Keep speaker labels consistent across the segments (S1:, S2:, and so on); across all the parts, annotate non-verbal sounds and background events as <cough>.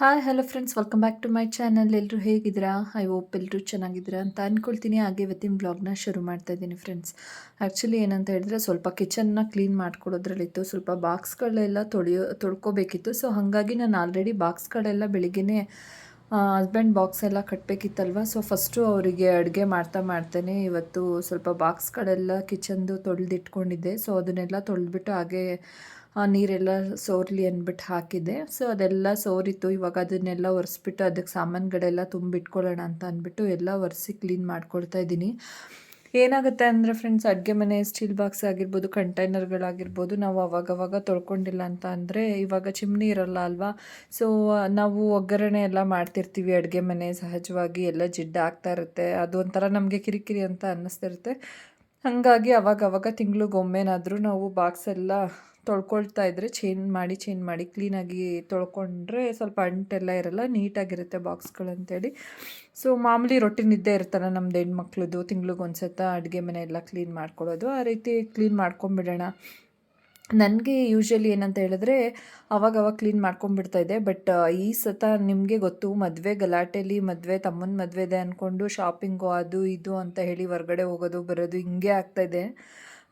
S1: Hi hello friends welcome back to my channel ಎಲ್ಲರೂ ಹೇಗಿದ್ದೀರಾ? I hope ಎಲ್ಲರೂ ಚೆನ್ನಾಗಿದ್ದೀರಾ ಅಂತ ಅಂದ್ಕೊಳ್ತೀನಿ ಹಾಗೆ ಇವತ್ತಿನ ಬ್ಲಾಗ್ನ ಶುರು ಮಾಡ್ತಾ ಇದ್ದೀನಿ ಫ್ರೆಂಡ್ಸ್ ಆ್ಯಕ್ಚುಲಿ ಏನಂತ ಹೇಳಿದ್ರೆ ಸ್ವಲ್ಪ ಕಿಚನ್ನ ಕ್ಲೀನ್ ಮಾಡ್ಕೊಡೋದ್ರಲ್ಲಿತ್ತು. ಸ್ವಲ್ಪ ಬಾಕ್ಸ್ಗಳೆಲ್ಲ ತೊಳೆಯೋ, ತೊಳ್ಕೊಬೇಕಿತ್ತು. ಸೊ ಹಾಗಾಗಿ ನಾನು ಆಲ್ರೆಡಿ ಬಾಕ್ಸ್ಗಳೆಲ್ಲ ಬೆಳಿಗ್ಗೆ ಹಸ್ಬೆಂಡ್ ಬಾಕ್ಸ್ ಎಲ್ಲ ಕಟ್ಟಬೇಕಿತ್ತಲ್ವ ಸೊ ಫಸ್ಟು ಅವರಿಗೆ ಅಡುಗೆ ಮಾಡ್ತಾ ಮಾಡ್ತೇನೆ. ಇವತ್ತು ಸ್ವಲ್ಪ ಬಾಕ್ಸ್ಗಳೆಲ್ಲ ಕಿಚನ್ದು ತೊಳೆದಿಟ್ಕೊಂಡಿದ್ದೆ. ಸೊ ಅದನ್ನೆಲ್ಲ ತೊಳೆದ್ಬಿಟ್ಟು ಹಾಗೆ ನೀರೆಲ್ಲ ಸೋರಲಿ ಅಂದ್ಬಿಟ್ಟು ಹಾಕಿದೆ ಸೊ ಅದೆಲ್ಲ ಸೋರಿತ್ತು. ಇವಾಗ ಅದನ್ನೆಲ್ಲ ಒರೆಸ್ಬಿಟ್ಟು ಅದಕ್ಕೆ ಸಾಮಾನುಗಳೆಲ್ಲ ತುಂಬಿಟ್ಕೊಳ್ಳೋಣ ಅಂತ ಅಂದ್ಬಿಟ್ಟು ಎಲ್ಲ ಒರೆಸಿ ಕ್ಲೀನ್ ಮಾಡ್ಕೊಳ್ತಾ ಇದ್ದೀನಿ. ಏನಾಗುತ್ತೆ ಅಂದರೆ ಫ್ರೆಂಡ್ಸ್ ಅಡುಗೆ ಮನೆ ಸ್ಟೀಲ್ ಬಾಕ್ಸ್ ಆಗಿರ್ಬೋದು ಕಂಟೈನರ್ಗಳಾಗಿರ್ಬೋದು ನಾವು ಅವಾಗವಾಗ ತೊಳ್ಕೊಂಡಿಲ್ಲ ಅಂತ ಅಂದರೆ ಇವಾಗ ಚಿಮ್ನಿ ಇರಲ್ಲ ಅಲ್ವಾ? ಸೊ ನಾವು ಒಗ್ಗರಣೆ ಎಲ್ಲ ಮಾಡ್ತಿರ್ತೀವಿ ಅಡುಗೆ ಮನೆ ಸಹಜವಾಗಿ. ಎಲ್ಲ ಜಿಡ್ಡು ಆಗ್ತಾ ಇರುತ್ತೆ. ಅದು ಒಂಥರ ನಮಗೆ ಕಿರಿಕಿರಿ ಅಂತ ಅನ್ನಿಸ್ತಿರುತ್ತೆ. ಹಾಗಾಗಿ ಅವಾಗ ಅವಾಗ ತಿಂಗಳಿಗೊಮ್ಮೆನಾದರೂ ನಾವು ಬಾಕ್ಸ್ ಎಲ್ಲ ತೊಳ್ಕೊಳ್ತಾ ಇದ್ದರೆ ಚೇಂಜ್ ಮಾಡಿ ಚೇಂಜ್ ಮಾಡಿ ಕ್ಲೀನಾಗಿ ತೊಳ್ಕೊಂಡ್ರೆ ಸ್ವಲ್ಪ ಅಂಟೆಲ್ಲ ಇರಲ್ಲ, ನೀಟಾಗಿರುತ್ತೆ ಬಾಕ್ಸ್ಗಳಂತೇಳಿ. ಸೊ ಮಾಮೂಲಿ ರೊಟ್ಟಿ ಇದ್ದೇ ಇರ್ತಲ್ಲ ನಮ್ದು ಹೆಣ್ಮಕ್ಳದ್ದು ತಿಂಗ್ಳಿಗೆ ಒಂದು ಸತ ಅಡುಗೆ ಮನೆ ಎಲ್ಲ ಕ್ಲೀನ್ ಮಾಡ್ಕೊಳ್ಳೋದು ಆ ರೀತಿ ಕ್ಲೀನ್ ಮಾಡ್ಕೊಂಬಿಡೋಣ. ನನಗೆ ಯೂಶ್ವಲಿ ಏನಂತ ಹೇಳಿದ್ರೆ ಅವಾಗ ಅವಾಗ ಕ್ಲೀನ್ ಇದೆ ಬಟ್ ಈ ಸತ ನಿಮಗೆ ಗೊತ್ತು, ಮದುವೆ ಗಲಾಟೆಲಿ ಮದುವೆ, ತಮ್ಮನ ಮದುವೆ ಇದೆ ಅಂದ್ಕೊಂಡು ಶಾಪಿಂಗು ಅದು ಇದು ಅಂತ ಹೇಳಿ ಹೊರಗಡೆ ಹೋಗೋದು, ಬರೋದು ಹಿಂಗೆ ಆಗ್ತಾಯಿದೆ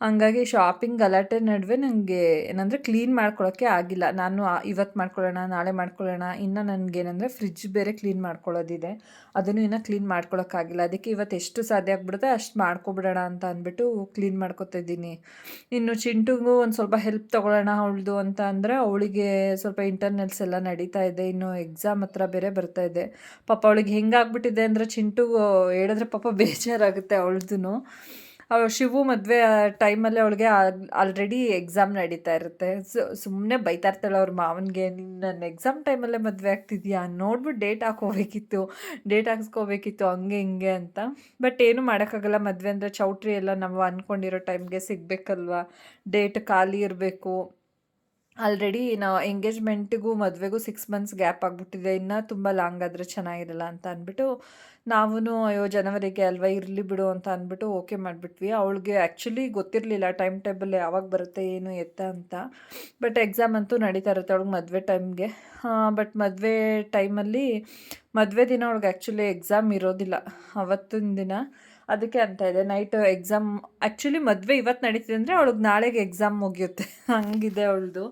S1: ಹಂಗಾಗಿ ಶಾಪಿಂಗ್ ಗಲಾಟೆ ನಡುವೆ ನನಗೆ ಏನಂದರೆ ಕ್ಲೀನ್ ಮಾಡ್ಕೊಳ್ಳೋಕ್ಕೆ ಆಗಿಲ್ಲ. ನಾನು ಇವತ್ತು ಮಾಡ್ಕೊಳ್ಳೋಣ, ನಾಳೆ ಮಾಡ್ಕೊಳ್ಳೋಣ, ಇನ್ನು ನನಗೇನಂದರೆ ಫ್ರಿಜ್ ಬೇರೆ ಕ್ಲೀನ್ ಮಾಡ್ಕೊಳ್ಳೋದಿದೆ. ಅದನ್ನು ಇನ್ನೂ ಕ್ಲೀನ್ ಮಾಡ್ಕೊಳ್ಳೋಕ್ಕಾಗಿಲ್ಲ ಅದಕ್ಕೆ ಇವತ್ತು ಎಷ್ಟು ಸಾಧ್ಯ ಆಗ್ಬಿಡುತ್ತೆ ಅಷ್ಟು ಮಾಡ್ಕೊಬಿಡೋಣ ಅಂತ ಅಂದ್ಬಿಟ್ಟು ಕ್ಲೀನ್ ಮಾಡ್ಕೊತಾ ಇದ್ದೀನಿ. ಇನ್ನು ಚಿಂಟುಗೂ ಒಂದು ಸ್ವಲ್ಪ ಹೆಲ್ಪ್ ತೊಗೊಳ್ಳೋಣ ಅವಳದು ಅಂತ ಅಂದರೆ ಅವಳಿಗೆ ಸ್ವಲ್ಪ ಇಂಟರ್ನಲ್ಸ್ ಎಲ್ಲ ನಡೀತಾ ಇದೆ. ಇನ್ನು ಎಕ್ಸಾಮ್ ಹತ್ರ ಬೇರೆ ಬರ್ತಾ ಇದೆ. ಪಾಪ ಅವಳಿಗೆ ಹೆಂಗಾಗ್ಬಿಟ್ಟಿದೆ ಅಂದರೆ ಚಿಂಟು ಹೇಳಿದ್ರೆ ಪಾಪ ಬೇಜಾರಾಗುತ್ತೆ ಅವಳದು ಅವಳು ಶಿವು ಮದುವೆ ಟೈಮಲ್ಲೇ ಅವಳಿಗೆ ಆಲ್ರೆಡಿ ಎಕ್ಸಾಮ್ ನಡೀತಾ ಇರುತ್ತೆ. ಸೊ ಸುಮ್ಮನೆ ಬೈತಾ ಇರ್ತಾಳೆ ಅವ್ರ ಮಾವನಿಗೆ ನಿನ್ನ ಎಕ್ಸಾಮ್ ಟೈಮಲ್ಲೇ ಮದುವೆ ಆಗ್ತಿದ್ಯಾ? ನೋಡ್ಬಿಟ್ಟು ಡೇಟ್ ಹಾಕೋಬೇಕಿತ್ತು ಡೇಟ್ ಹಾಕ್ಸ್ಕೋಬೇಕಿತ್ತು, ಹಂಗೆ ಹಿಂಗೆ ಅಂತ. ಬಟ್ ಏನು ಮಾಡೋಕ್ಕಾಗಲ್ಲ, ಮದುವೆ ಅಂದರೆ ಚೌಟ್ರಿ ಎಲ್ಲ ನಾವು ಅಂದ್ಕೊಂಡಿರೋ ಟೈಮ್ಗೆ ಸಿಗಬೇಕಲ್ವ? ಡೇಟ್ ಖಾಲಿ ಇರಬೇಕು. ಆಲ್ರೆಡಿ ನಾವು ಎಂಗೇಜ್ಮೆಂಟಿಗೂ ಮದುವೆಗೂ ಸಿಕ್ಸ್ ಮಂತ್ಸ್ ಗ್ಯಾಪ್ ಆಗಿಬಿಟ್ಟಿದೆ. ಇನ್ನೂ ತುಂಬ ಲಾಂಗ್ ಆದರೆ ಚೆನ್ನಾಗಿರಲ್ಲ ಅಂತ ಅಂದ್ಬಿಟ್ಟು ನಾವೂ ಅಯ್ಯೋ, ಜನವರಿಗೆ ಅಲ್ವಾ? ಇರಲಿ ಬಿಡು ಅಂತ ಅಂದ್ಬಿಟ್ಟು ಓಕೆ ಮಾಡಿಬಿಟ್ವಿ. ಅವಳಿಗೆ ಆ್ಯಕ್ಚುಲಿ ಗೊತ್ತಿರಲಿಲ್ಲ ಟೈಮ್ ಟೇಬಲ್ ಯಾವಾಗ ಬರುತ್ತೆ, ಏನು, ಎತ್ತ ಅಂತ. ಬಟ್ ಎಕ್ಸಾಮ್ ಅಂತೂ ನಡೀತಾ ಇರುತ್ತೆ ಅವಳಿಗೆ ಮದುವೆ ಟೈಮ್ಗೆ ಬಟ್ ಮದುವೆ ಟೈಮಲ್ಲಿ ಮದುವೆ ದಿನ ಅವಳಿಗೆ ಆ್ಯಕ್ಚುಲಿ ಎಕ್ಸಾಮ್ ಇರೋದಿಲ್ಲ. ಅವತ್ತಿನ ದಿನ ಅದಕ್ಕೆ ಅಂತ ಇದೆ. ನೈಟ್ ಎಕ್ಸಾಮ್ ಆ್ಯಕ್ಚುಲಿ ಮದುವೆ ಇವತ್ತು ನಡೀತಿದೆ ಅಂದರೆ ಅವಳಿಗೆ ನಾಳೆಗೆ ಎಕ್ಸಾಮ್ ಮುಗಿಯುತ್ತೆ. <laughs> ಹಂಗಿದೆ ಅವಳದು.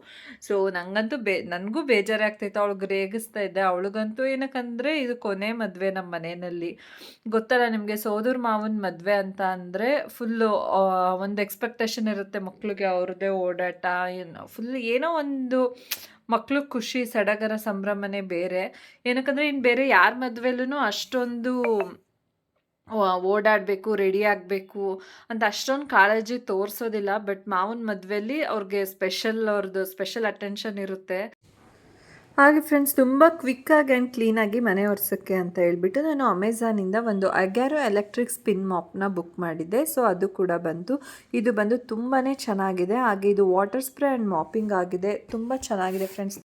S1: ಸೊ ನನಗಂತೂ ಬೇ, ನನಗೂ ಬೇಜಾರೇ ಆಗ್ತೈತೆ ಅವಳಿಗೆ ರೇಗಿಸ್ತಾ ಇದ್ದೆ. ಅವಳಿಗಂತೂ ಏನಕ್ಕಂದರೆ ಇದು ಕೊನೆ ಮದುವೆ ನಮ್ಮ ಮನೆಯಲ್ಲಿ. ಗೊತ್ತಲ್ಲ ನಿಮಗೆ ಸೋದರ ಮಾವನ ಮದುವೆ ಅಂತ ಅಂದರೆ ಫುಲ್ಲು ಒಂದು ಎಕ್ಸ್ಪೆಕ್ಟೇಷನ್ ಇರುತ್ತೆ ಮಕ್ಳಿಗೆ ಅವ್ರದ್ದೇ ಓಡಾಟ, ಏನು ಫುಲ್ ಏನೋ ಒಂದು ಮಕ್ಕಳು ಖುಷಿ, ಸಡಗರ ಸಂಭ್ರಮನೇ ಬೇರೆ. ಏನಕ್ಕಂದರೆ ಇನ್ನು ಬೇರೆ ಯಾರ ಮದುವೆಲ್ಲೂ ಅಷ್ಟೊಂದು ಓಡಾಡಬೇಕು ರೆಡಿ ಆಗಬೇಕು ಅಂತ ಅಷ್ಟೊಂದು ಕಾಳಜಿ ತೋರಿಸೋದಿಲ್ಲ ಬಟ್ ಮಾವನ ಮದುವೆಯಲ್ಲಿ ಅವ್ರಿಗೆ ಸ್ಪೆಷಲ್ ಅವ್ರದ್ದು ಸ್ಪೆಷಲ್ ಅಟೆನ್ಷನ್ ಇರುತ್ತೆ. ಹಾಗೆ ಫ್ರೆಂಡ್ಸ್ ತುಂಬ ಕ್ವಿಕ್ಕಾಗಿ ಆ್ಯಂಡ್ ಕ್ಲೀನಾಗಿ ಮನೆ ಒರೆಸೋಕ್ಕೆ ಅಂತ ಹೇಳ್ಬಿಟ್ಟು ನಾನು ಅಮೆಝಾನಿಂದ ಒಂದು ಅಗ್ಯಾರೋ ಎಲೆಕ್ಟ್ರಿಕ್ ಸ್ಪಿನ್ ಮಾಪ್ನ ಬುಕ್ ಮಾಡಿದ್ದೆ. ಸೊ ಅದು ಕೂಡ ಬಂತು ಇದು ಬಂದು ತುಂಬಾ ಚೆನ್ನಾಗಿದೆ. ಹಾಗೆ ಇದು ವಾಟರ್ ಸ್ಪ್ರೇ ಆ್ಯಂಡ್ ಮಾಪಿಂಗ್ ಆಗಿದೆ. ತುಂಬ ಚೆನ್ನಾಗಿದೆ ಫ್ರೆಂಡ್ಸ್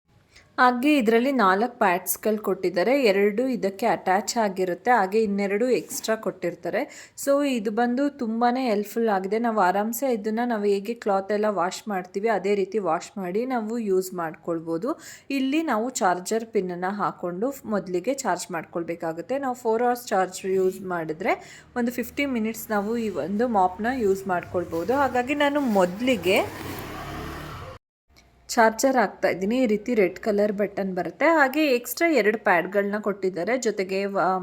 S1: ಹಾಗೆ ಇದರಲ್ಲಿ ನಾಲ್ಕು ಪ್ಯಾಡ್ಸ್ಗಳು ಕೊಟ್ಟಿದ್ದಾರೆ. ಎರಡು ಇದಕ್ಕೆ ಅಟ್ಯಾಚ್ ಆಗಿರುತ್ತೆ. ಹಾಗೆ ಇನ್ನೆರಡು ಎಕ್ಸ್ಟ್ರಾ ಕೊಟ್ಟಿರ್ತಾರೆ. ಸೊ, ಇದು ಬಂದು ತುಂಬಾ ಹೆಲ್ಪ್ಫುಲ್ ಆಗಿದೆ. ನಾವು ಆರಾಮ್ಸೆ ಇದನ್ನು ನಾವು ಹೇಗೆ ಕ್ಲಾತ್ ಎಲ್ಲ ವಾಶ್ ಮಾಡ್ತೀವಿ, ಅದೇ ರೀತಿ ವಾಶ್ ಮಾಡಿ ನಾವು ಯೂಸ್ ಮಾಡ್ಕೊಳ್ಬೋದು. ಇಲ್ಲಿ ನಾವು ಚಾರ್ಜರ್ ಪಿನ್ನನ್ನು ಹಾಕ್ಕೊಂಡು ಮೊದಲಿಗೆ ಚಾರ್ಜ್ ಮಾಡ್ಕೊಳ್ಬೇಕಾಗುತ್ತೆ. ನಾವು ಫೋರ್ ಅವರ್ಸ್ ಚಾರ್ಜ್ ಯೂಸ್ ಮಾಡಿದ್ರೆ ಒಂದು ಫಿಫ್ಟಿ ಮಿನಿಟ್ಸ್ ನಾವು ಈ ಒಂದು ಮಾಪ್ನ ಯೂಸ್ ಮಾಡ್ಕೊಳ್ಬೋದು. ಹಾಗಾಗಿ ನಾನು ಮೊದಲಿಗೆ ಚಾರ್ಜರ್ ಹಾಕ್ತಾ ಇದ್ದೀನಿ. ಈ ರೀತಿ ರೆಡ್ ಕಲರ್ ಬಟನ್ ಬರುತ್ತೆ. ಹಾಗೆ ಎಕ್ಸ್ಟ್ರಾ ಎರಡು ಪ್ಯಾಡ್ಗಳನ್ನ ಕೊಟ್ಟಿದ್ದಾರೆ. ಜೊತೆಗೆ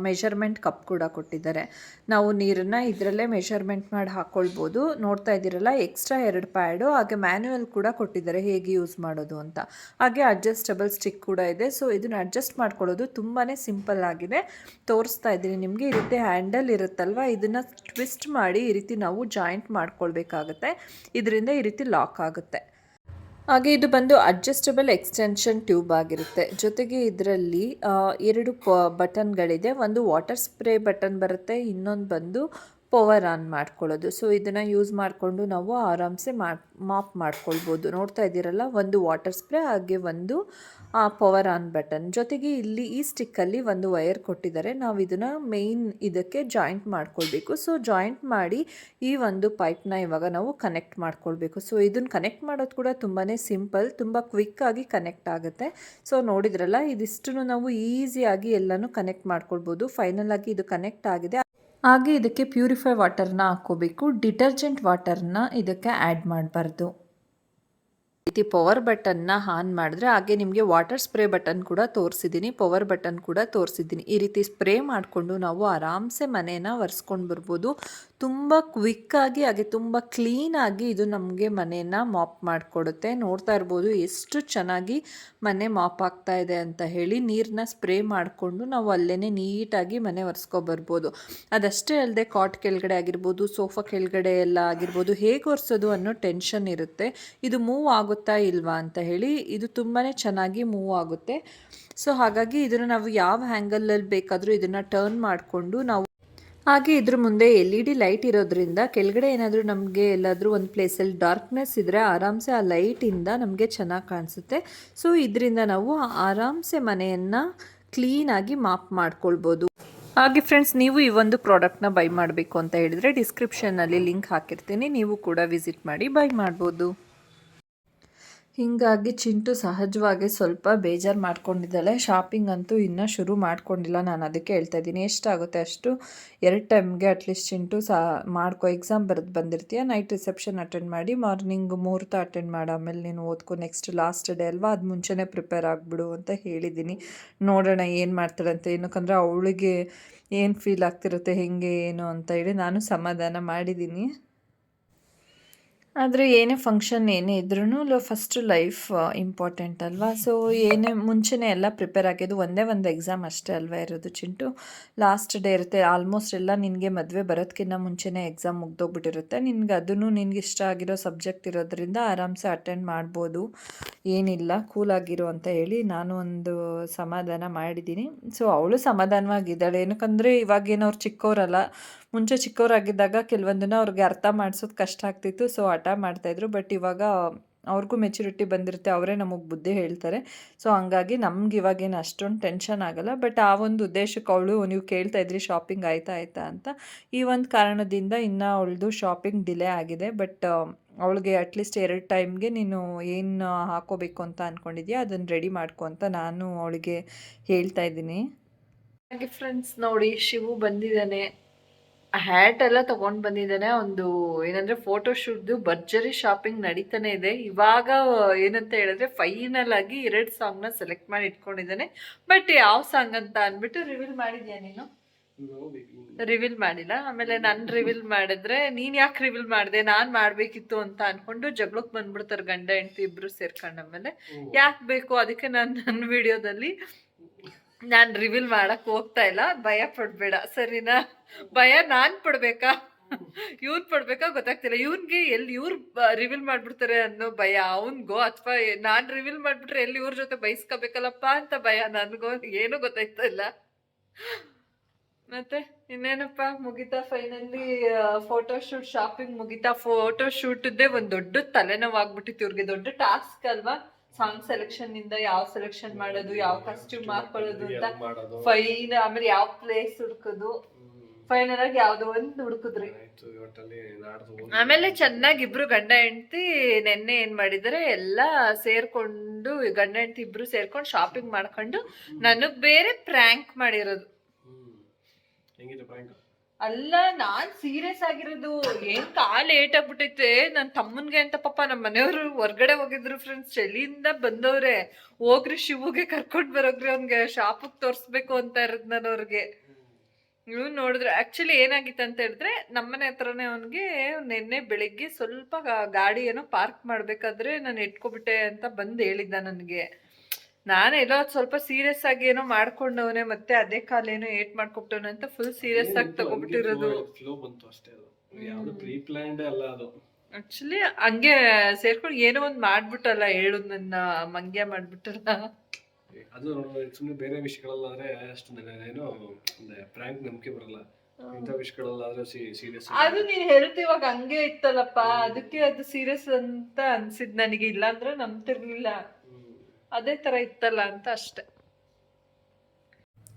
S1: ಮೆಷರ್ಮೆಂಟ್ ಕಪ್ ಕೂಡ ಕೊಟ್ಟಿದ್ದಾರೆ. ನಾವು ನೀರನ್ನು ಇದರಲ್ಲೇ ಮೆಷರ್ಮೆಂಟ್ ಮಾಡಿ ಹಾಕ್ಕೊಳ್ಬೋದು ನೋಡ್ತಾ ಇದ್ದೀರಲ್ಲ ಎಕ್ಸ್ಟ್ರಾ ಎರಡು ಪ್ಯಾಡು ಹಾಗೆ ಮ್ಯಾನ್ಯುವಲ್ ಕೂಡ ಕೊಟ್ಟಿದ್ದಾರೆ. ಹೇಗೆ ಯೂಸ್ ಮಾಡೋದು ಅಂತ. ಹಾಗೆ ಅಡ್ಜಸ್ಟಬಲ್ ಸ್ಟಿಕ್ ಕೂಡ ಇದೆ. ಸೊ ಇದನ್ನು ಅಡ್ಜಸ್ಟ್ ಮಾಡ್ಕೊಳ್ಳೋದು ತುಂಬಾ ಸಿಂಪಲ್ ಆಗಿದೆ. ತೋರಿಸ್ತಾ ಇದ್ದೀನಿ ನಿಮಗೆ. ಈ ರೀತಿ ಹ್ಯಾಂಡಲ್ ಇರುತ್ತಲ್ವ? ಇದನ್ನು ಟ್ವಿಸ್ಟ್ ಮಾಡಿ ಈ ರೀತಿ ನಾವು ಜಾಯಿಂಟ್ ಮಾಡ್ಕೊಳ್ಬೇಕಾಗತ್ತೆ. ಇದರಿಂದ ಈ ರೀತಿ ಲಾಕ್ ಆಗುತ್ತೆ. ಹಾಗೆ ಇದು ಬಂದು ಅಡ್ಜಸ್ಟಬಲ್ ಎಕ್ಸ್ಟೆನ್ಷನ್ ಟ್ಯೂಬ್ ಆಗಿರುತ್ತೆ. ಜೊತೆಗೆ ಇದರಲ್ಲಿ ಎರಡು ಬಟನ್ಗಳಿದೆ. ಒಂದು ವಾಟರ್ ಸ್ಪ್ರೇ ಬಟನ್ ಬರುತ್ತೆ, ಇನ್ನೊಂದು ಬಂದು ಪವರ್ ಆನ್ ಮಾಡ್ಕೊಳ್ಳೋದು. ಸೊ ಇದನ್ನು ಯೂಸ್ ಮಾಡಿಕೊಂಡು ನಾವು ಆರಾಮ್ಸೆ ಮಾಡಿ, ಮಾಪ್ ಮಾಡ್ಕೊಳ್ಬೋದು. ನೋಡ್ತಾ ಇದ್ದೀರಲ್ಲ, ಒಂದು ವಾಟರ್ ಸ್ಪ್ರೇ ಹಾಗೆ ಒಂದು ಪವರ್ ಆನ್ ಬಟನ್ ಜೊತೆಗೆ ಇಲ್ಲಿ ಈ ಸ್ಟಿಕ್ಕಲ್ಲಿ ಒಂದು ವೈರ್ ಕೊಟ್ಟಿದ್ದಾರೆ. ನಾವು ಇದನ್ನು ಮೇಯ್ನ್ ಇದಕ್ಕೆ ಜಾಯಿಂಟ್ ಮಾಡ್ಕೊಳ್ಬೇಕು. ಸೊ ಜಾಯಿಂಟ್ ಮಾಡಿ ಈ ಒಂದು ಪೈಪ್ನ ಇವಾಗ ನಾವು ಕನೆಕ್ಟ್ ಮಾಡ್ಕೊಳ್ಬೇಕು. ಸೊ ಇದನ್ನು ಕನೆಕ್ಟ್ ಮಾಡೋದು ಕೂಡ ತುಂಬಾ ಸಿಂಪಲ್ ತುಂಬ ಕ್ವಿಕ್ಕಾಗಿ ಕನೆಕ್ಟ್ ಆಗುತ್ತೆ. ಸೊ ನೋಡಿದ್ರಲ್ಲ ಇದಿಷ್ಟು ನಾವು ಈಸಿಯಾಗಿ ಎಲ್ಲನೂ ಕನೆಕ್ಟ್ ಮಾಡ್ಕೊಳ್ಬೋದು. ಫೈನಲ್ ಆಗಿ ಇದು ಕನೆಕ್ಟ್ ಆಗಿದೆ. ಹಾಗೆ ಇದಕ್ಕೆ ಪ್ಯೂರಿಫೈ ವಾಟರ್ನ ಹಾಕ್ಕೋಬೇಕು ಡಿಟರ್ಜೆಂಟ್ ವಾಟರ್ನ ಇದಕ್ಕೆ ಆ್ಯಡ್ ಮಾಡಬಾರ್ದು. ರೀತಿ ಪವರ್ ಬಟನ್ನ ಆನ್ ಮಾಡಿದ್ರೆ ಹಾಗೆ ನಿಮಗೆ ವಾಟರ್ ಸ್ಪ್ರೇ ಬಟನ್ ಕೂಡ ತೋರಿಸಿದ್ದೀನಿ ಪವರ್ ಬಟನ್ ಕೂಡ ತೋರಿಸಿದ್ದೀನಿ ಈ ರೀತಿ ಸ್ಪ್ರೇ ಮಾಡಿಕೊಂಡು ನಾವು ಆರಾಮ್ಸೆ ಮನೇನ ಒರೆಸ್ಕೊಂಡು ಬರ್ಬೋದು. ತುಂಬ ಕ್ವಿಕ್ಕಾಗಿ ಹಾಗೆ ತುಂಬ ಕ್ಲೀನಾಗಿ ಇದು ನಮಗೆ ಮನೇನ ಮಾಪ್ ಮಾಡಿಕೊಡುತ್ತೆ. ನೋಡ್ತಾ ಇರ್ಬೋದು ಎಷ್ಟು ಚೆನ್ನಾಗಿ ಮನೆ ಮಾಪ್ ಆಗ್ತಾ ಇದೆ ಅಂತ ಹೇಳಿ ನೀರನ್ನ ಸ್ಪ್ರೇ ಮಾಡಿಕೊಂಡು ನಾವು ಅಲ್ಲೇ ನೀಟಾಗಿ ಮನೆ ಒರೆಸ್ಕೊಬರ್ಬೋದು ಅದಷ್ಟೇ ಅಲ್ಲದೆ ಕಾಟ್ ಕೆಳಗಡೆ ಆಗಿರ್ಬೋದು ಸೋಫಾ ಕೆಳಗಡೆ ಎಲ್ಲ ಆಗಿರ್ಬೋದು ಹೇಗೆ ಒರೆಸೋದು ಅನ್ನೋ ಟೆನ್ಷನ್ ಇರುತ್ತೆ. ಇದು ಮೂವ್ ಆಗುತ್ತಾ ಇಲ್ವಾ ಅಂತ ಹೇಳಿ ಇದು ತುಂಬಾ ಚೆನ್ನಾಗಿ ಮೂವ್ ಆಗುತ್ತೆ. ಸೊ ಹಾಗಾಗಿ ಇದನ್ನು ನಾವು ಯಾವ ಹ್ಯಾಂಗಲಲ್ಲಿ ಬೇಕಾದರೂ ಇದನ್ನು ಟರ್ನ್ ಮಾಡಿಕೊಂಡು ನಾವು ಹಾಗೆ ಇದ್ರ ಮುಂದೆ ಎಲ್ ಇ ಡಿ ಲೈಟ್ ಇರೋದ್ರಿಂದ ಕೆಳಗಡೆ ಏನಾದರೂ ನಮಗೆ ಎಲ್ಲಾದರೂ ಒಂದು ಪ್ಲೇಸಲ್ಲಿ ಡಾರ್ಕ್ನೆಸ್ ಇದ್ದರೆ ಆರಾಮ್ಸೆ ಆ ಲೈಟಿಂದ ನಮಗೆ ಚೆನ್ನಾಗಿ ಕಾಣಿಸುತ್ತೆ. ಸೊ ಇದರಿಂದ ನಾವು ಆರಾಮ್ಸೆ ಮನೆಯನ್ನು ಕ್ಲೀನಾಗಿ ಮಾಪ್ ಮಾಡ್ಕೊಳ್ಬೋದು. ಹಾಗೆ ಫ್ರೆಂಡ್ಸ್, ನೀವು ಈ ಒಂದು ಪ್ರಾಡಕ್ಟ್ನ ಬೈ ಮಾಡಬೇಕು ಅಂತ ಹೇಳಿದರೆ ಡಿಸ್ಕ್ರಿಪ್ಷನ್ನಲ್ಲಿ ಲಿಂಕ್ ಹಾಕಿರ್ತೀನಿ. ನೀವು ಕೂಡ ವಿಸಿಟ್ ಮಾಡಿ ಬೈ ಮಾಡ್ಬೋದು. ಹೀಗಾಗಿ ಚಿಂಟು ಸಹಜವಾಗಿ ಸ್ವಲ್ಪ ಬೇಜಾರು ಮಾಡ್ಕೊಂಡಿದ್ದಾಳೆ. ಶಾಪಿಂಗ್ ಅಂತೂ ಇನ್ನೂ ಶುರು ಮಾಡ್ಕೊಂಡಿಲ್ಲ. ನಾನು ಅದಕ್ಕೆ ಹೇಳ್ತಾ ಇದ್ದೀನಿ. ಎಷ್ಟಾಗುತ್ತೆ ಅಷ್ಟು? ಎರಡು ಟೈಮ್ಗೆ ಅಟ್ಲೀಸ್ಟ್ ಚಿಂಟು ಸಹ ಮಾಡ್ಕೊ ಎಕ್ಸಾಮ್ ಬರೆದು ಬಂದಿರ್ತೀಯ? ನೈಟ್ ರಿಸೆಪ್ಷನ್ ಅಟೆಂಡ್ ಮಾಡಿ ಮಾರ್ನಿಂಗ್ ಮುಹೂರ್ತ ಅಟೆಂಡ್ ಮಾಡಿ. ಆಮೇಲೆ ನೀನು ಓದ್ಕೊ ನೆಕ್ಸ್ಟ್ ಲಾಸ್ಟ್ ಡೇ ಅಲ್ವಾ? ಅದು ಮುಂಚೆನೇ ಪ್ರಿಪೇರ್ ಆಗಿಬಿಡು ಅಂತ ಹೇಳಿದ್ದೀನಿ. ನೋಡೋಣ ಏನು ಮಾಡ್ತಾಳಂತೆ. ಏನಕ್ಕಂದ್ರೆ ಅವಳಿಗೆ ಏನು ಫೀಲ್ ಆಗ್ತಿರುತ್ತೆ, ಹೆಂಗೆ, ಏನು ಅಂತ ಹೇಳಿ ನಾನು ಸಮಾಧಾನ ಮಾಡಿದ್ದೀನಿ. ಆದರೆ ಏನೇ ಫಂಕ್ಷನ್ ಏನೇ ಇದ್ರೂ ಫಸ್ಟ್ ಲೈಫ್ ಇಂಪಾರ್ಟೆಂಟ್ ಅಲ್ವಾ? ಸೊ ಏನೇ ಮುಂಚೆನೇ ಎಲ್ಲ ಪ್ರಿಪೇರ್ ಆಗಿದ್ದು ಒಂದೇ ಒಂದು ಎಕ್ಸಾಮ್ ಅಷ್ಟೇ ಅಲ್ವಾ ಇರೋದು ಚಿಂಟು? ಲಾಸ್ಟ್ ಡೇ ಇರುತ್ತೆ ಆಲ್ಮೋಸ್ಟ್ ಎಲ್ಲ ನಿನಗೆ ಮದುವೆ ಬರೋದಕ್ಕಿಂತ ಮುಂಚೆನೇ ಎಕ್ಸಾಮ್ ಮುಗ್ದೋಗ್ಬಿಟ್ಟಿರುತ್ತೆ. ನಿನಗೆ ಅದನ್ನು ನಿನಗೆ ಇಷ್ಟ ಆಗಿರೋ ಸಬ್ಜೆಕ್ಟ್ ಇರೋದ್ರಿಂದ ಆರಾಮ್ಸೆ ಅಟೆಂಡ್ ಮಾಡ್ಬೋದು. ಏನಿಲ್ಲ ಕೂಲಾಗಿರು ಅಂತ ಹೇಳಿ ನಾನು ಒಂದು ಸಮಾಧಾನ ಮಾಡಿದ್ದೀನಿ. ಸೊ ಅವಳು ಸಮಾಧಾನವಾಗಿದ್ದಾಳೆ. ಏನಕ್ಕಂದರೆ ಇವಾಗೇನು ಅವ್ರು ಚಿಕ್ಕವರಲ್ಲ ಮುಂಚೆ ಚಿಕ್ಕವರಾಗಿದ್ದಾಗ ಕೆಲವೊಂದನ್ನು ಅವ್ರಿಗೆ ಅರ್ಥ ಮಾಡಿಸೋದು ಕಷ್ಟ ಆಗ್ತಿತ್ತು. ಸೊ ಹಠ ಮಾಡ್ತಾಯಿದ್ರು ಬಟ್ ಇವಾಗ ಅವ್ರಿಗೂ ಮೆಚುರಿಟಿ ಬಂದಿರುತ್ತೆ. ಅವರೇ ನಮಗೆ ಬುದ್ಧಿ ಹೇಳ್ತಾರೆ. ಸೊ ಹಂಗಾಗಿ ನಮ್ಗೆ ಇವಾಗೇನು ಅಷ್ಟೊಂದು ಟೆನ್ಷನ್ ಆಗಲ್ಲ. ಬಟ್ ಆ ಒಂದು ಉದ್ದೇಶಕ್ಕೆ ಅವಳು, ನೀವು ಕೇಳ್ತಾ ಇದ್ರಿ ಶಾಪಿಂಗ್ ಆಯ್ತಾ ಆಯ್ತಾ ಅಂತ ಈ ಒಂದು ಕಾರಣದಿಂದ ಇನ್ನು ಅವಳದು ಶಾಪಿಂಗ್ ಡಿಲೇ ಆಗಿದೆ. ಬಟ್ ಅವಳಿಗೆ ಅಟ್ಲೀಸ್ಟ್ ಎರಡು ಟೈಮ್ಗೆ ನೀನು ಏನು ಹಾಕೋಬೇಕು ಅಂತ ಅಂದ್ಕೊಂಡಿದ್ಯಾ ಅದನ್ನು ರೆಡಿ ಮಾಡ್ಕೊ ಅಂತ ನಾನು ಅವಳಿಗೆ ಹೇಳ್ತಾ ಇದ್ದೀನಿ. ಹಾಗೆ ಫ್ರೆಂಡ್ಸ್ ನೋಡಿ ಶಿವು ಬಂದಿದ್ದಾನೆ. ಹ್ಯಾಟ್ ಎಲ್ಲ ತಗೊಂಡ್ ಬಂದಿದ್ದಾನೆ. ಒಂದು ಏನಂದ್ರೆ ಫೋಟೋ ಶೂಟ್ದು ಭರ್ಜರಿ ಶಾಪಿಂಗ್ ನಡೀತಾನೆ ಇದೆ. ಇವಾಗ ಏನಂತ ಹೇಳಿದ್ರೆ ಫೈನಲ್ ಆಗಿ ಎರಡು ಸಾಂಗ್ನ ಸೆಲೆಕ್ಟ್ ಮಾಡಿ ಇಟ್ಕೊಂಡಿದ್ದಾನೆ. ಬಟ್ ಯಾವ ಸಾಂಗ್ ಅಂತ ಅನ್ಬಿಟ್ಟು ರಿವೀಲ್ ಮಾಡಿದ್ಯಾ ನೀನು? ರಿವೀಲ್ ಮಾಡಿಲ್ಲ. ಆಮೇಲೆ ನನ್ ರಿವೀಲ್ ಮಾಡಿದ್ರೆ ನೀನ್ ಯಾಕೆ ರಿವೀಲ್ ಮಾಡಿದೆ? ನಾನ್ ಮಾಡ್ಬೇಕಿತ್ತು ಅಂತ ಅನ್ಕೊಂಡು ಜಗಳಕ್ ಬಂದ್ಬಿಡ್ತಾರೆ ಗಂಡ ಹೆಂಡತಿ ಇಬ್ರು ಸೇರ್ಕೊಂಡ ಆಮೇಲೆ ಯಾಕೆ ಬೇಕು? ಅದಕ್ಕೆ ನಾನು ನನ್ನ ವಿಡಿಯೋದಲ್ಲಿ ನಾನ್ ರಿವೀಲ್ ಮಾಡಕ್ ಹೋಗ್ತಾ ಇಲ್ಲ. ಭಯ ಪಡ್ಬೇಡ. ಸರಿನಾ? ಭಯ ನಾನ್ ಪಡ್ಬೇಕಾ? ಇವ್ನ್ ಪಡ್ಬೇಕಾ ಗೊತ್ತಾಗ್ತಿಲ್ಲ. ಇವನ್ಗೆ ಎಲ್ಲಿ ಇವ್ರು ರಿವೀಲ್ ಮಾಡ್ಬಿಡ್ತಾರೆ ಅನ್ನೋ ಭಯ ಅವನ್ಗೋ? ಅಥವಾ ನಾನ್ ರಿವೀಲ್ ಮಾಡ್ಬಿಟ್ರೆ ಎಲ್ಲಿ ಇವ್ರ ಜೊತೆ ಬಯಸ್ಕೋಬೇಕಲ್ಲಪ್ಪ ಅಂತ ಭಯ ನನ್ಗೋ? ಏನು ಗೊತ್ತಾಯ್ತಾ ಇಲ್ಲ. ಮತ್ತೆ ಇನ್ನೇನಪ್ಪ? ಮುಗಿತಾ ಫೈನಲಿ ಫೋಟೋ ಶೂಟ್ ಶಾಪಿಂಗ್ ಮುಗಿತಾ ಫೋಟೋ ಶೂಟ್ದೇ ಒಂದ್ ದೊಡ್ಡ ತಲೆನೋವಾಗ್ಬಿಟ್ಟಿತ್ತು ಇವ್ರಿಗೆ ದೊಡ್ಡ ಟಾಸ್ಕ್ ಅಲ್ವಾ? ಸಾಂಗ್ ಸೆಲೆಕ್ಷನ್ ಇಂದ ಯಾವ ಸೆಲೆಕ್ಷನ್ ಮಾಡೋದು ಯಾವ ಕಾಸ್ಟ್ಯೂಮ್ ಹಾಕೊಳ್ಳೋದು ಅಂತ ಫೈನ್ ಆಮೇಲೆ ಯಾವ ಪ್ಲೇಸ್ ಹುಡುಕೋದು? ಫೈನಲ್ ಆಗಿ ಯಾವ್ದೋ ಒಂದು ಹುಡುಕಿದ್ರಿ. ಆಮೇಲೆ ಚೆನ್ನಾಗಿ ಇಬ್ರು ಗಂಡ ಹೆಂಡತಿ ನೆನ್ನೆ ಏನ್ ಮಾಡಿದಾರೆ ಎಲ್ಲ ಸೇರ್ಕೊಂಡು ಗಂಡ ಹೆಂಡತಿ ಇಬ್ರು ಸೇರ್ಕೊಂಡು ಶಾಪಿಂಗ್ ಮಾಡ್ಕೊಂಡು ನನಗ್ ಬೇರೆ ಪ್ರ್ಯಾಂಕ್ ಮಾಡಿರೋದು. ಅಲ್ಲ, ನಾನ್ ಸೀರಿಯಸ್ ಆಗಿರೋದು. ಏನ್ ಕಾಲ್ ಲೇಟ್ ಆಗ್ಬಿಟ್ಟೈತೆ ನನ್ ತಮ್ಮನ್ಗೆ ಅಂತ ಪಾಪ ನಮ್ಮ ಮನೆಯವರು ಹೊರ್ಗಡೆ ಹೋಗಿದ್ರು ಫ್ರೆಂಡ್ಸ್ ಚಳಿಯಿಂದ ಬಂದವ್ರೆ. ಹೋಗ್ರಿ, ಶಿವಗೆ ಕರ್ಕೊಂಡ್ ಬರೋಗ್ರಿ ಅವ್ನ್ಗೆ. ಶಾಪಿಗೆ ತೋರ್ಸ್ಬೇಕು ಅಂತ ಇರೋದ್ ನಾನು ಅವ್ರಿಗೆ. ಇವ್ ನೋಡಿದ್ರೆ ಆಕ್ಚುಲಿ ಏನಾಗಿತ್ತು ಅಂತ ಹೇಳಿದ್ರೆ ನಮ್ಮನೆ ಹತ್ರನೇ ಅವನ್ಗೆ ನಿನ್ನೆ ಬೆಳಿಗ್ಗೆ ಸ್ವಲ್ಪ ಗಾಡಿ ಏನೋ ಪಾರ್ಕ್ ಮಾಡ್ಬೇಕಾದ್ರೆ ನಾನು ಇಟ್ಕೊಬಿಟ್ಟೆ ಅಂತ ಬಂದ್ ಹೇಳಿದ್ದ ನನಗೆ. ನಾನು ಎಲ್ಲೋ ಸ್ವಲ್ಪ ಸೀರಿಯಸ್ ಆಗಿ ಏನೋ ಮಾಡ್ಕೊಂಡವನೆ ಮತ್ತೆ ಅದೇ ಕಾಲೇನೋ ಏಟ್ ಮಾಡ್ಕೊಬಿಟ್ಟವನೆ ಅಂತ ಫುಲ್ ಸೀರಿಯಸ್ ಆಗಿ ತಗೊಬಿಟ್ಟಿರೋದು.
S2: ಫ್ಲೋ ಬಂತು ಅಷ್ಟೇ ಅದು. ಯಾವ್ದು ಪ್ರೀ ಪ್ಲಾನ್ಡ್ ಅಲ್ಲ ಅದು.
S1: ಆಕ್ಚುಲಿ ಹಂಗೆ ಸೇರ್ಕೊಂಡು ಏನೋ ಒಂದ್ ಮಾಡ್ಬಿಟ್ಟಲ್ಲ ಹೇಳು ನನ್ನ ಮಂಗ್ಯ ಮಾಡ್ಬಿಟ್ಟಲ್ಲ.
S2: ಅದು ಸುಮ್ಮನೆ ಬೇರೆ ವಿಷಯಗಳಲ್ಲಾದ್ರೆ ಅಷ್ಟು ಏನೋ ಪ್ರಾಂಕ್ ನಂಬಿಕೆ ಬರಲ್ಲ. ಇಂಥ ವಿಷಯಗಳಲ್ಲಾದ್ರೆ ಸೀರಿಯಸ್
S1: ಅದು ನೀನ್ ಹೇಳ್ತಿ ಇವಾಗ ಹಂಗೆ ಇತ್ತಲ್ಲಪ್ಪ ಅದಕ್ಕೆ ಅದು ಸೀರಿಯಸ್ ಅಂತ ಅನ್ಸಿದ್ ನನಗೆ ಇಲ್ಲಾಂದ್ರೆ ನಂಬ್ತಿರ್ಲಿಲ್ಲ. ಅದೇ ಥರ ಇತ್ತಲ್ಲ ಅಂತ ಅಷ್ಟೆ.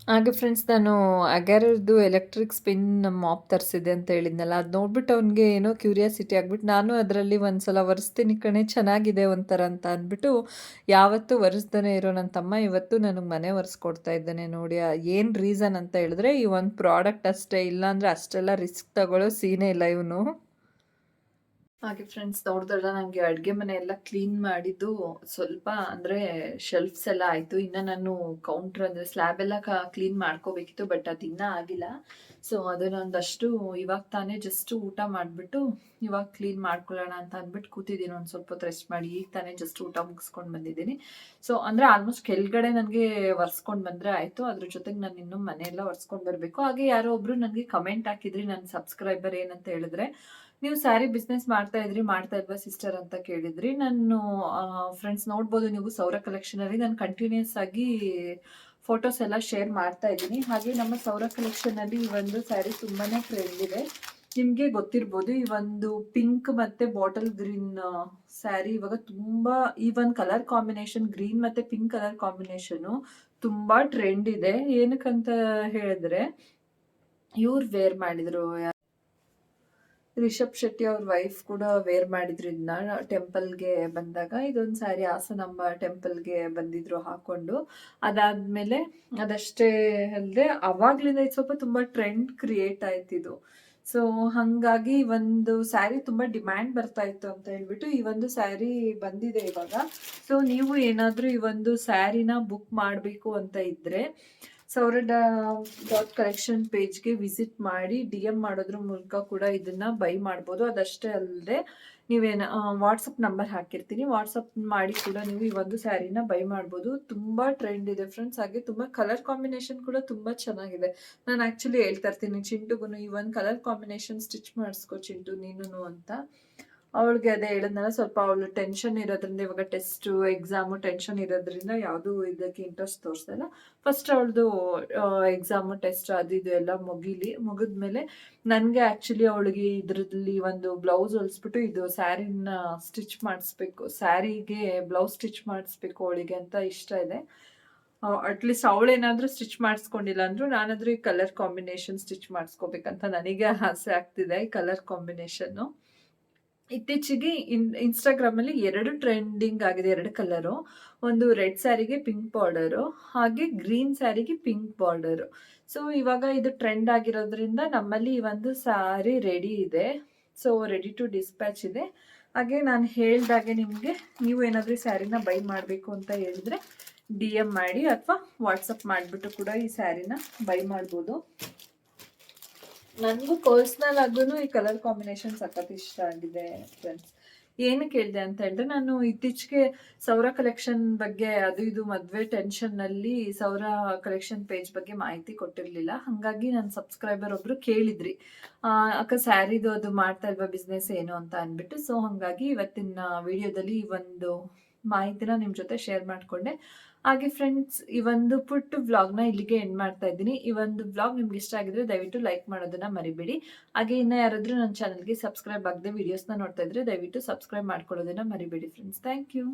S1: ಹಾಗೆ ಫ್ರೆಂಡ್ಸ್ ನಾನು ಅಗ್ಯಾರದ್ದು ಎಲೆಕ್ಟ್ರಿಕ್ ಸ್ಪಿನ್ ಮಾಪ್ ತರಿಸಿದೆ ಅಂತ ಹೇಳಿದ್ನಲ್ಲ, ಅದು ನೋಡ್ಬಿಟ್ಟು ಅವ್ನಿಗೆ ಏನೋ ಕ್ಯೂರಿಯಾಸಿಟಿ ಆಗ್ಬಿಟ್ಟು ನಾನು ಅದರಲ್ಲಿ ಒಂದ್ಸಲ ಒರೆಸ್ತೀನಿ ಕಣೆ, ಚೆನ್ನಾಗಿದೆ ಒಂಥರ ಅಂತ ಅಂದ್ಬಿಟ್ಟು ಯಾವತ್ತೂ ಒರೆಸ್ದೇ ಇರೋ ನನ್ನ ತಮ್ಮ ಇವತ್ತು ನನಗೆ ಮನೆ ಒರೆಸ್ಕೊಡ್ತಾ ಇದ್ದಾನೆ ನೋಡಿ ಏನು ರೀಸನ್ ಅಂತ ಹೇಳಿದ್ರೆ ಈ ಒಂದು ಪ್ರಾಡಕ್ಟ್ ಅಷ್ಟೇ, ಇಲ್ಲಾಂದರೆ ಅಷ್ಟೆಲ್ಲ ರಿಸ್ಕ್ ತಗೊಳ್ಳೋ ಸೀನೇ ಇಲ್ಲ ಇವನು. ಹಾಗೆ ಫ್ರೆಂಡ್ಸ್ ನೋಡಿದ್ರೆ ನನಗೆ ಅಡುಗೆ ಮನೆ ಎಲ್ಲ ಕ್ಲೀನ್ ಮಾಡಿದ್ದು ಸ್ವಲ್ಪ ಅಂದರೆ ಶೆಲ್ಫ್ಸ್ ಎಲ್ಲ ಆಯಿತು. ಇನ್ನು ನಾನು ಕೌಂಟ್ರ್ ಅಂದರೆ ಸ್ಲ್ಯಾಬ್ ಎಲ್ಲ ಕ್ಲೀನ್ ಮಾಡ್ಕೋಬೇಕಿತ್ತು ಬಟ್ ಅದು ಇನ್ನೂ ಆಗಿಲ್ಲ. ಸೊ ಅದನ್ನೊಂದಷ್ಟು ಇವಾಗ ತಾನೇ ಜಸ್ಟ್ ಊಟ ಮಾಡಿಬಿಟ್ಟು ಇವಾಗ ಕ್ಲೀನ್ ಮಾಡ್ಕೊಳ್ಳೋಣ ಅಂತ ಅಂದ್ಬಿಟ್ಟು ಕೂತಿದ್ದೀನಿ. ಒಂದು ಸ್ವಲ್ಪ ಹೊತ್ತು ರೆಸ್ಟ್ ಮಾಡಿ, ಈಗ ತಾನೇ ಜಸ್ಟ್ ಊಟ ಮುಗಿಸ್ಕೊಂಡು ಬಂದಿದ್ದೀನಿ. ಸೊ ಅಂದರೆ ಆಲ್ಮೋಸ್ಟ್ ಕೆಳಗಡೆ ನನಗೆ ಒರೆಸ್ಕೊಂಡು ಬಂದರೆ ಆಯಿತು. ಅದ್ರ ಜೊತೆಗೆ ನಾನು ಇನ್ನೂ ಮನೆಯೆಲ್ಲ ಒರೆಸ್ಕೊಂಡು ಬರಬೇಕು. ಹಾಗೆ ಯಾರೋ ಒಬ್ಬರು ನನಗೆ ಕಮೆಂಟ್ ಹಾಕಿದ್ರಿ ನನ್ನ ಸಬ್ಸ್ಕ್ರೈಬರ್ ಏನಂತ ಹೇಳಿದ್ರೆ ನೀವು ಸ್ಯಾರಿ ಬಿಸ್ನೆಸ್ ಮಾಡ್ತಾ ಇದ್ರಿ, ಮಾಡ್ತಾ ಇಲ್ವಾ ಸಿಸ್ಟರ್ ಅಂತ ಕೇಳಿದ್ರಿ. ನಾನು ಫ್ರೆಂಡ್ಸ್ ನೋಡ್ಬೋದು ನೀವು ಸೌರ ಕಲೆಕ್ಷನ್ ಅಲ್ಲಿ. ನಾನು ಕಂಟಿನ್ಯೂಸ್ ಆಗಿ ಫೋಟೋಸ್ ಎಲ್ಲ ಶೇರ್ ಮಾಡ್ತಾ ಇದ್ದೀನಿ. ಹಾಗೆ ನಮ್ಮ ಸೌರ ಕಲೆಕ್ಷನ್ ಅಲ್ಲಿ ಈ ಒಂದು ಸ್ಯಾರಿ ತುಂಬಾನೇ ಟ್ರೆಂಡ್ ಇದೆ. ನಿಮ್ಗೆ ಗೊತ್ತಿರ್ಬೋದು, ಈ ಒಂದು ಪಿಂಕ್ ಮತ್ತೆ ಬಾಟಲ್ ಗ್ರೀನ್ ಸ್ಯಾರಿ ಇವಾಗ ತುಂಬಾ ಈ ಒಂದು ಕಲರ್ ಕಾಂಬಿನೇಷನ್ ಗ್ರೀನ್ ಮತ್ತೆ ಪಿಂಕ್ ಕಲರ್ ಕಾಂಬಿನೇಷನ್ ತುಂಬಾ ಟ್ರೆಂಡ್ ಇದೆ. ಏನಕ್ಕಂತ ಹೇಳಿದ್ರೆ, ಇವ್ರು ವೇರ್ ಮಾಡಿದ್ರು ರಿಷಬ್ ಶೆಟ್ಟಿ ಅವ್ರ ವೈಫ್ ಕೂಡ ವೇರ್ ಮಾಡಿದ್ರು ಇದನ್ನ ಟೆಂಪಲ್ಗೆ ಬಂದಾಗ ಇದೊಂದು ಸ್ಯಾರಿ ಟೆಂಪಲ್ ಟೆಂಪಲ್ಗೆ ಬಂದಿದ್ರು ಹಾಕೊಂಡು. ಅದಾದ್ಮೇಲೆ ಅದಷ್ಟೇ ಅಲ್ಲದೆ ಅವಾಗ್ಲಿಂದ ಇದು ಸ್ವಲ್ಪ ತುಂಬಾ ಟ್ರೆಂಡ್ ಕ್ರಿಯೇಟ್ ಆಯ್ತಿದು ಸೊ ಹಂಗಾಗಿ ಒಂದು ಸ್ಯಾರಿ ತುಂಬಾ ಡಿಮ್ಯಾಂಡ್ ಬರ್ತಾ ಇತ್ತು ಅಂತ ಹೇಳ್ಬಿಟ್ಟು ಈ ಒಂದು ಸ್ಯಾರಿ ಬಂದಿದೆ ಇವಾಗ. ಸೊ ನೀವು ಏನಾದ್ರೂ ಈ ಒಂದು ಸ್ಯಾರಿನ ಬುಕ್ ಮಾಡಬೇಕು ಅಂತ ಇದ್ರೆ ಸೌರ ಡಾಟ್ ಕಲೆಕ್ಷನ್ ಪೇಜ್ಗೆ ವಿಸಿಟ್ ಮಾಡಿ, ಡಿ ಎಂ ಮಾಡೋದ್ರ ಮೂಲಕ ಕೂಡ ಇದನ್ನ ಬೈ ಮಾಡ್ಬೋದು. ಅದಷ್ಟೇ ಅಲ್ಲದೆ ನೀವೇನು ವಾಟ್ಸಪ್ ನಂಬರ್ ಹಾಕಿರ್ತೀನಿ. ವಾಟ್ಸಪ್ ಮಾಡಿ ಕೂಡ ನೀವು ಈ ಒಂದು ಸ್ಯಾರಿನ ಬೈ ಮಾಡ್ಬೋದು. ತುಂಬ ಟ್ರೆಂಡ್ ಇದೆ ಫ್ರೆಂಡ್ಸ್. ಹಾಗೆ ತುಂಬ ಕಲರ್ ಕಾಂಬಿನೇಷನ್ ಕೂಡ ತುಂಬ ಚೆನ್ನಾಗಿದೆ. ನಾನು ಆಕ್ಚುಲಿ ಹೇಳ್ತಾ ಇರ್ತೀನಿ ಚಿಂಟುಗೂ ಈ ಒಂದು ಕಲರ್ ಕಾಂಬಿನೇಷನ್ ಸ್ಟಿಚ್ ಮಾಡಿಸ್ಕೊ ಚಿಂಟು ನೀನು ಅಂತ. ಅವಳಿಗೆ ಅದೇ ಹೇಳಿದ್ನಲ್ಲ, ಸ್ವಲ್ಪ ಅವಳು ಟೆನ್ಷನ್ ಇರೋದ್ರಿಂದ, ಇವಾಗ ಟೆಸ್ಟ್ ಎಕ್ಸಾಮು ಟೆನ್ಷನ್ ಇರೋದ್ರಿಂದ ಯಾವುದು ಇದಕ್ಕೆ ಇಂಟ್ರೆಸ್ಟ್ ತೋರಿಸಲ್ಲ. ಫಸ್ಟ್ ಅವಳದು ಎಕ್ಸಾಮು ಟೆಸ್ಟ್ ಅದು ಇದು ಎಲ್ಲ ಮುಗಿಲಿ. ಮುಗಿದ್ಮೇಲೆ ನನಗೆ ಆ್ಯಕ್ಚುಲಿ ಅವಳಿಗೆ ಇದರಲ್ಲಿ ಒಂದು ಬ್ಲೌಸ್ ಹೊಲಿಸ್ಬಿಟ್ಟು ಇದು ಸ್ಯಾರಿನ ಸ್ಟಿಚ್ ಮಾಡಿಸ್ಬೇಕು. ಸ್ಯಾರಿಗೆ ಬ್ಲೌಸ್ ಸ್ಟಿಚ್ ಮಾಡಿಸ್ಬೇಕು ಅವಳಿಗೆ ಅಂತ ಇಷ್ಟ ಇದೆ. ಅಟ್ಲೀಸ್ಟ್ ಅವಳೇನಾದರೂ ಸ್ಟಿಚ್ ಮಾಡಿಸ್ಕೊಂಡಿಲ್ಲ ಅಂದರೂ ನಾನಾದರೂ ಈ ಕಲರ್ ಕಾಂಬಿನೇಷನ್ ಸ್ಟಿಚ್ ಮಾಡಿಸ್ಕೋಬೇಕಂತ ನನಗೆ ಆಸೆ ಆಗ್ತಿದೆ, ಈ ಕಲರ್ ಕಾಂಬಿನೇಷನ್ನು ಇತ್ತೀಚೆಗೆ ಇನ್ ಇನ್ಸ್ಟಾಗ್ರಾಮಲ್ಲಿ ಎರಡು ಟ್ರೆಂಡಿಂಗ್ ಆಗಿದೆ, ಎರಡು ಕಲರು ಒಂದು ರೆಡ್ ಸ್ಯಾರಿಗೆ ಪಿಂಕ್ ಬಾರ್ಡರು ಹಾಗೆ ಗ್ರೀನ್ ಸ್ಯಾರಿಗೆ ಪಿಂಕ್ ಬಾರ್ಡರು ಸೊ ಇವಾಗ ಇದು ಟ್ರೆಂಡ್ ಆಗಿರೋದ್ರಿಂದ ನಮ್ಮಲ್ಲಿ ಈ ಒಂದು ಸ್ಯಾರಿ ರೆಡಿ ಇದೆ. ಸೊ ರೆಡಿ ಟು ಡಿಸ್ಪ್ಯಾಚ್ ಇದೆ. ಹಾಗೆ ನಾನು ಹೇಳ್ದಾಗೆ ನಿಮಗೆ ನೀವು ಏನಾದರೂ ಈ ಸ್ಯಾರಿನ ಬೈ ಮಾಡಬೇಕು ಅಂತ ಹೇಳಿದ್ರೆ ಡಿ ಎಂ ಮಾಡಿ ಅಥವಾ ವಾಟ್ಸಪ್ ಮಾಡಿಬಿಟ್ಟು ಕೂಡ ಈ ಸ್ಯಾರಿನ ಬೈ ಮಾಡ್ಬೋದು. ನನಗೂ ಪರ್ಸ್ನಲ್ ಆಗೂ ಈ ಕಲರ್ ಕಾಂಬಿನೇಷನ್ ಸಖತ್ ಇಷ್ಟ ಆಗಿದೆ ಫ್ರೆಂಡ್ಸ್ ಏನು ಕೇಳಿದೆ ಅಂತ ಹೇಳಿದ್ರೆ ನಾನು ಇತ್ತೀಚೆಗೆ ಸೌರ ಕಲೆಕ್ಷನ್ ಬಗ್ಗೆ ಅದು ಇದು ಮದುವೆ ಟೆನ್ಷನ್ನಲ್ಲಿ ಸೌರ ಕಲೆಕ್ಷನ್ ಪೇಜ್ ಬಗ್ಗೆ ಮಾಹಿತಿ ಕೊಟ್ಟಿರಲಿಲ್ಲ. ಹಾಗಾಗಿ ನನ್ನ ಸಬ್ಸ್ಕ್ರೈಬರ್ ಒಬ್ರು ಕೇಳಿದ್ರಿ. ಅಕ್ಕ, ಸ್ಯಾರಿದು ಅದು ಮಾಡ್ತಾ ಇಲ್ವಾ ಬಿಸ್ನೆಸ್ ಏನು? ಅಂತ ಅಂದ್ಬಿಟ್ಟು. ಸೊ ಹಾಗಾಗಿ ಇವತ್ತಿನ ವಿಡಿಯೋದಲ್ಲಿ ಒಂದು ಮಾಹಿತಿನ ನಿಮ್ಮ ಜೊತೆ ಶೇರ್ ಮಾಡಿಕೊಂಡೆ. ಹಾಗೆ ಫ್ರೆಂಡ್ಸ್ ಈ ಒಂದು ಪುಟ್ಟು ವ್ಲಾಗ್ನ ಇಲ್ಲಿಗೆ ಎಂಡ್ ಮಾಡ್ತಾ ಇದ್ದೀನಿ. ಈ ಒಂದು ವ್ಲಾಗ್ ನಿಮ್ಗೆ ಇಷ್ಟ ಆಗಿದ್ರೆ ದಯವಿಟ್ಟು ಲೈಕ್ ಮಾಡೋದನ್ನ ಮರಿಬೇಡಿ. ಹಾಗೆ ಇನ್ನು ಯಾರಾದರೂ ನನ್ನ ಚಾನಲ್ಗೆ ಸಬ್ಸ್ಕ್ರೈಬ್ ಆಗದೆ ವಿಡಿಯೋಸ್ನ ನೋಡ್ತಾ ಇದ್ರೆ ದಯವಿಟ್ಟು ಸಬ್ಸ್ಕ್ರೈಬ್ ಮಾಡ್ಕೊಳ್ಳೋದನ್ನ ಮರಿಬೇಡಿ ಫ್ರೆಂಡ್ಸ್ ಥ್ಯಾಂಕ್ ಯು